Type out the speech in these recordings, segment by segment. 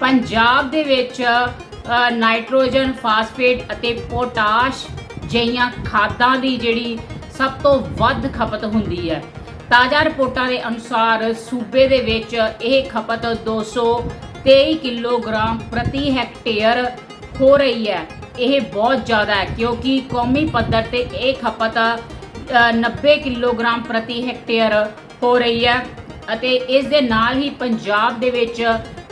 ਪੰਜਾਬ ਦੇ ਵਿੱਚ nitrogen phosphate ਅਤੇ ਪੋਟਾਸ਼ ਜਿਹੀਆਂ ਖਾਦਾਂ ਦੀ ਜਿਹੜੀ ਸਭ ਤੋਂ ਵੱਧ ਖਪਤ ਹੁੰਦੀ ਹੈ। ਤਾਜ਼ਾ ਰਿਪੋਰਟਾਂ ਦੇ ਅਨੁਸਾਰ ਸੂਬੇ ਦੇ ਵਿੱਚ ਇਹ ਖਪਤ 223 ਕਿਲੋਗ੍ਰਾਮ ਪ੍ਰਤੀ ਹੈਕਟੇਅਰ ਹੋ ਰਹੀ ਹੈ। ਇਹ ਬਹੁਤ ਜ਼ਿਆਦਾ ਹੈ ਕਿਉਂਕਿ ਕੌਮੀ ਪੱਧਰ ਤੇ ਇਹ ਖਪਤ ਅ, 90 ਕਿਲੋਗ੍ਰਾਮ ਪ੍ਰਤੀ ਹੈਕਟੇਅਰ ਹੋ ਰਹੀ ਹੈ ਅਤੇ ਇਸ ਦੇ ਨਾਲ ਹੀ ਪੰਜਾਬ ਦੇ ਵਿੱਚ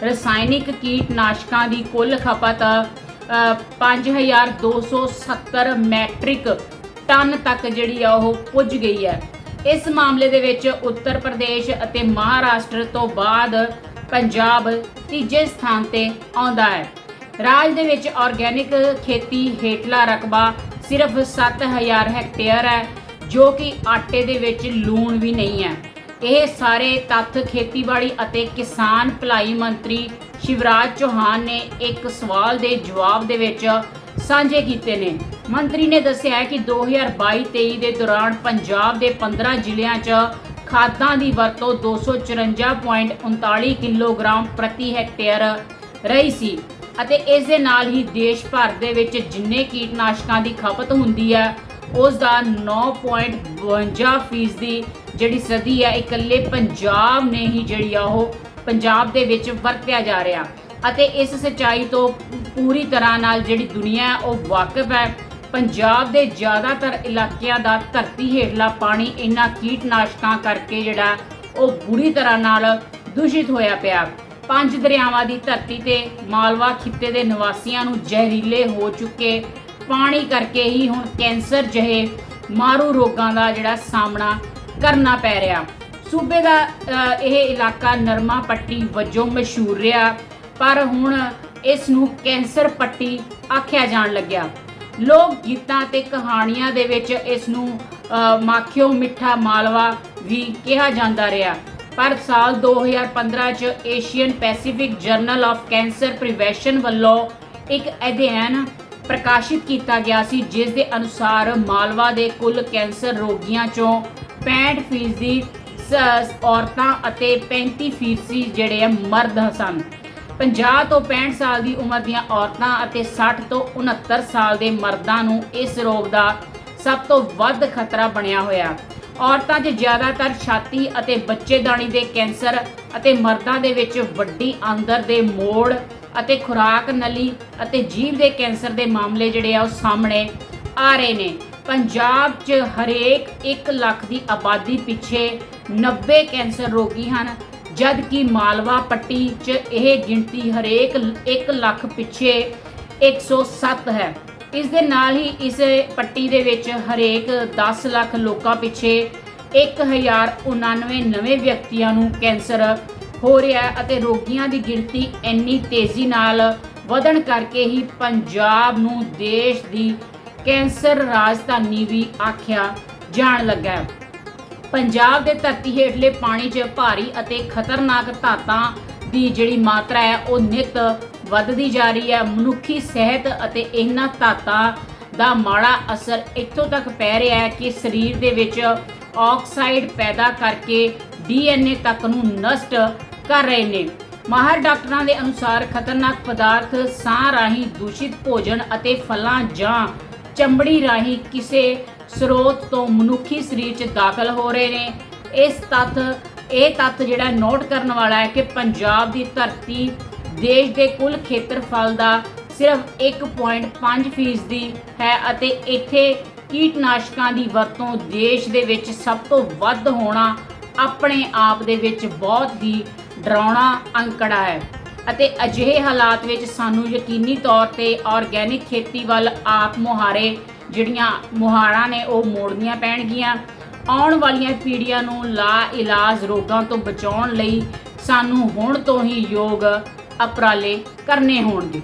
ਰਸਾਇਣਿਕ ਕੀਟਨਾਸ਼ਕਾਂ ਦੀ ਕੁੱਲ ਖਪਤ ਅ, 5270 ਮੈਟ੍ਰਿਕ ਟਨ ਤੱਕ ਜਿਹੜੀ ਆ ਉਹ ਪੁੱਜ ਗਈ ਹੈ। ਇਸ ਮਾਮਲੇ ਦੇ ਵਿੱਚ ਉੱਤਰ ਪ੍ਰਦੇਸ਼ ਅਤੇ ਮਹਾਰਾਸ਼ਟਰ ਤੋਂ ਬਾਅਦ ਪੰਜਾਬ ਤੀਜੇ ਸਥਾਨ ਤੇ ਆਉਂਦਾ ਹੈ। ਰਾਜ ਦੇ ਵਿੱਚ ਆਰਗੈਨਿਕ ਖੇਤੀ ਹੇਠਲਾ ਰਕਬਾ ਸਿਰਫ 7000 ਹੈਕਟੇਅਰ ਹੈ ਜੋ ਕਿ ਆਟੇ ਦੇ ਵਿੱਚ ਲੂਣ ਵੀ ਨਹੀਂ ਹੈ। ਇਹ ਸਾਰੇ ਤੱਥ ਖੇਤੀਬਾੜੀ ਅਤੇ ਕਿਸਾਨ ਭਲਾਈ ਮੰਤਰੀ ਸ਼ਿਵਰਾਜ ਚੌਹਾਨ ਨੇ ਇੱਕ ਸਵਾਲ ਦੇ ਜਵਾਬ ਦੇ ਵਿੱਚ ਸਾਂਝੇ ਕੀਤੇ ਨੇ। ਮੰਤਰੀ ਨੇ ਦੱਸਿਆ ਹੈ ਕਿ 2022-23 ਦੇ ਦੌਰਾਨ ਪੰਜਾਬ ਦੇ 15 ਜ਼ਿਲ੍ਹਿਆਂ 'ਚ ਖਾਦਾਂ ਦੀ ਵਰਤੋਂ 254.39 ਕਿਲੋਗ੍ਰਾਮ ਪ੍ਰਤੀ ਹੈਕਟੇਅਰ ਰਹੀ ਸੀ ਅਤੇ ਇਸ ਦੇ ਨਾਲ ਹੀ ਦੇਸ਼ ਭਰ ਦੇ ਵਿੱਚ ਜਿੰਨੇ ਕੀਟਨਾਸ਼ਕਾਂ ਦੀ ਖਪਤ ਹੁੰਦੀ ਹੈ ਉਸ ਦਾ 9.52 ਫੀਸਦੀ ਜਿਹੜੀ ਸਦੀ ਹੈ ਇਕੱਲੇ ਪੰਜਾਬ ਨੇ ਹੀ ਜਿਹੜੀ ਆ ਉਹ ਪੰਜਾਬ ਦੇ ਵਿੱਚ ਵਰਤਿਆ ਜਾ ਰਿਹਾ। ਅਤੇ ਇਸ ਸਚਾਈ ਤੋਂ ਪੂਰੀ ਤਰ੍ਹਾਂ ਨਾਲ ਜਿਹੜੀ ਦੁਨੀਆ ਹੈ, ਉਹ ਵਾਕਿਫ ਹੈ। ਪੰਜਾਬ ਦੇ ਜ਼ਿਆਦਾਤਰ ਇਲਾਕਿਆਂ ਦਾ ਧਰਤੀ ਹੇਠਲਾ ਪਾਣੀ ਇਹਨਾਂ ਕੀਟਨਾਸ਼ਕਾਂ ਕਰਕੇ ਜਿਹੜਾ, ਉਹ ਬੁਰੀ ਤਰ੍ਹਾਂ ਨਾਲ ਦੂਸ਼ਿਤ ਹੋਇਆ ਪਿਆ। ਪੰਜ ਦਰਿਆਵਾਂ ਦੀ ਧਰਤੀ ਤੇ ਮਾਲਵਾ ਖਿੱਤੇ ਦੇ ਨਿਵਾਸੀਆਂ ਨੂੰ ਜ਼ਹਿਰੀਲੇ ਹੋ ਚੁੱਕੇ। ਪਾਣੀ ਕਰਕੇ ਹੀ ਹੁਣ ਕੈਂਸਰ ਜਿਹੇ ਮਾਰੂ ਰੋਗਾਂ ਦਾ ਜਿਹੜਾ ਸਾਹਮਣਾ ਕਰਨਾ ਪੈ ਰਿਹਾ। ਸੂਬੇ ਦਾ ਅ, ਇਹ ਇਲਾਕਾ ਨਰਮਾ ਪੱਟੀ ਵਜੋਂ ਮਸ਼ਹੂਰ ਰਿਹਾ। ਪਰ ਹੁਣ ਇਸ ਨੂੰ ਕੈਂਸਰ ਪੱਟੀ ਆਖਿਆ ਜਾਣ ਲੱਗਿਆ। ਲੋਕ ਗੀਤਾਂ ਤੇ ਕਹਾਣੀਆਂ ਦੇ ਵਿੱਚ ਇਸ ਨੂੰ ਅ, ਮਾਖਿਓ ਮਿੱਠਾ ਮਾਲਵਾ ਵੀ ਕਿਹਾ ਜਾਂਦਾ ਰਿਹਾ। ਪਰ ਸਾਲ 2015 ਚ Asian Pacific journal of cancer prevention ਵੱਲੋਂ ਇੱਕ ਅਧਿਐਨ ਪ੍ਰਕਾਸ਼ਿਤ ਕੀਤਾ ਗਿਆ ਸੀ, ਜਿਸ ਦੇ ਅਨੁਸਾਰ ਮਾਲਵਾ ਦੇ ਕੁੱਲ ਕੈਂਸਰ ਰੋਗੀਆਂ ਚੋਂ 65% ਫੀਸਦੀ ਸ- ਔਰਤਾਂ ਅਤੇ 35% ਫੀਸਦੀ ਜਿਹੜੇ ਆ ਮਰਦ ਸਨ। 50 ਤੋਂ 65 ਸਾਲ ਦੀ ਉਮਰ ਦੀਆਂ ਔਰਤਾਂ ਅਤੇ 60 ਤੋਂ 69 ਸਾਲ ਦੇ ਮਰਦਾਂ ਨੂੰ ਇਸ ਰੋਗ ਦਾ ਸਭ ਤੋਂ ਵੱਧ ਖਤਰਾ ਬਣਿਆ ਹੋਇਆ। ਔਰਤਾਂ 'ਚ ਜ਼ਿਆਦਾਤਰ ਛਾਤੀ ਅਤੇ ਬੱਚੇਦਾਨੀ ਦੇ ਕੈਂਸਰ ਅਤੇ ਮਰਦਾਂ ਦੇ ਵਿੱਚ ਵੱਡੀ ਅੰਦਰ ਦੇ ਮੋੜ ਅਤੇ ਖੁਰਾਕ ਨਲੀ ਅਤੇ ਜੀਭ ਦੇ ਕੈਂਸਰ ਦੇ ਮਾਮਲੇ ਜਿਹੜੇ ਆ ਉਹ ਸਾਹਮਣੇ ਆ ਰਹੇ ਨੇ। ਪੰਜਾਬ 'ਚ ਹਰੇਕ 1 ਲੱਖ ਦੀ ਆਬਾਦੀ ਪਿੱਛੇ 90 ਕੈਂਸਰ ਰੋਗੀ ਹਨ ਜਦ ਕਿ ਮਾਲਵਾ ਪੱਟੀ 'ਚ ਇਹ ਗਿਣਤੀ ਹਰੇਕ 1 ਲੱਖ ਪਿੱਛੇ 107 ਹੈ। ਇਸ ਦੇ ਨਾਲ ਹੀ ਇਸ ਪੱਟੀ ਦੇ ਵਿੱਚ ਹਰੇਕ 10 ਲੱਖ ਲੋਕਾਂ ਪਿੱਛੇ 1099 ਨਵੇਂ ਵਿਅਕਤੀਆਂ ਨੂੰ ਕੈਂਸਰ ਹੋ ਰਿਹਾ ਅਤੇ ਰੋਗੀਆਂ ਦੀ ਗਿਣਤੀ ਇੰਨੀ ਤੇਜ਼ੀ ਨਾਲ ਵਧਣ ਕਰਕੇ ਹੀ ਪੰਜਾਬ ਨੂੰ ਦੇਸ਼ ਦੀ ਕੈਂਸਰ ਰਾਜਧਾਨੀ ਵੀ ਆਖਿਆ ਜਾਣ ਲੱਗਾ ਹੈ। ਪੰਜਾਬ ਦੇ ਧਰਤੀ ਹੇਠਲੇ ਪਾਣੀ 'ਚ ਭਾਰੀ ਅਤੇ ਖਤਰਨਾਕ ਧਾਤਾਂ ਦੀ ਜਿਹੜੀ ਮਾਤਰਾ ਹੈ, ਉਹ ਨਿਤ ਵੱਧਦੀ ਜਾ ਰਹੀ ਹੈ। ਮਨੁੱਖੀ ਸਿਹਤ ਅਤੇ ਇਹਨਾਂ ਧਾਤਾਂ ਦਾ ਮਾੜਾ ਅਸਰ ਇੱਥੋਂ ਤੱਕ ਪੈ ਰਿਹਾ ਹੈ ਕਿ ਸਰੀਰ ਦੇ ਵਿੱਚ ਆਕਸਾਈਡ ਪੈਦਾ ਕਰਕੇ ਡੀਐਨਏ ਤੱਕ ਨੂੰ ਨਸ਼ਟ ਕਰ ਰਹੇ ਨੇ। ਮਾਹਰ ਡਾਕਟਰਾਂ ਦੇ ਅਨੁਸਾਰ ਖਤਰਨਾਕ ਪਦਾਰਥ ਸਾਹ ਰਾਹੀਂ ਦੂਸ਼ਿਤ ਭੋਜਨ ਅਤੇ ਫਲਾਂ ਜਾਂ ਚਮੜੀ ਰਾਹੀਂ ਕਿਸੇ ਸਰੋਤ ਤੋਂ ਮਨੁੱਖੀ ਸਰੀਰ 'ਚ ਦਾਖਲ ਹੋ ਰਹੇ ਨੇ। ਇਸ ਤੱਥ, ਇਹ ਤੱਥ ਜਿਹੜਾ ਨੋਟ ਕਰਨ ਵਾਲਾ ਹੈ ਕਿ ਪੰਜਾਬ ਦੀ ਧਰਤੀ ਦੇਸ਼ ਦੇ ਕੁੱਲ ਖੇਤਰਫਲ ਦਾ ਸਿਰਫ 1.5 ਫੀਸਦੀ ਹੈ ਅਤੇ ਇੱਥੇ ਕੀਟਨਾਸ਼ਕਾਂ ਦੀ ਵਰਤੋਂ ਦੇਸ਼ ਦੇ ਵਿੱਚ ਸਭ ਤੋਂ ਵੱਧ ਹੋਣਾ ਆਪਣੇ ਆਪ ਦੇ ਵਿੱਚ ਬਹੁਤ ਹੀ ਡਰਾਉਣਾ ਅੰਕੜਾ ਹੈ ਅਤੇ ਅਜਿਹੇ ਹਾਲਾਤ ਵਿੱਚ ਸਾਨੂੰ ਯਕੀਨੀ ਤੌਰ ਤੇ ਆਰਗੈਨਿਕ ਖੇਤੀ ਵੱਲ ਆਪ ਮੁਹਾਰੇ ਜਿਹੜੀਆਂ ਮੁਹਾਰਾਂ ਨੇ ਉਹ ਮੋੜਨੀਆਂ ਪੈਣਗੀਆਂ। ਆਉਣ ਵਾਲੀਆਂ ਪੀੜ੍ਹੀਆਂ ਨੂੰ ਲਾ ਇਲਾਜ ਰੋਗਾਂ ਤੋਂ ਬਚਾਉਣ ਲਈ ਸਾਨੂੰ ਹੁਣ ਤੋਂ ਹੀ ਯੋਗ ਉਪਰਾਲੇ ਕਰਨੇ ਹੋਣਗੇ।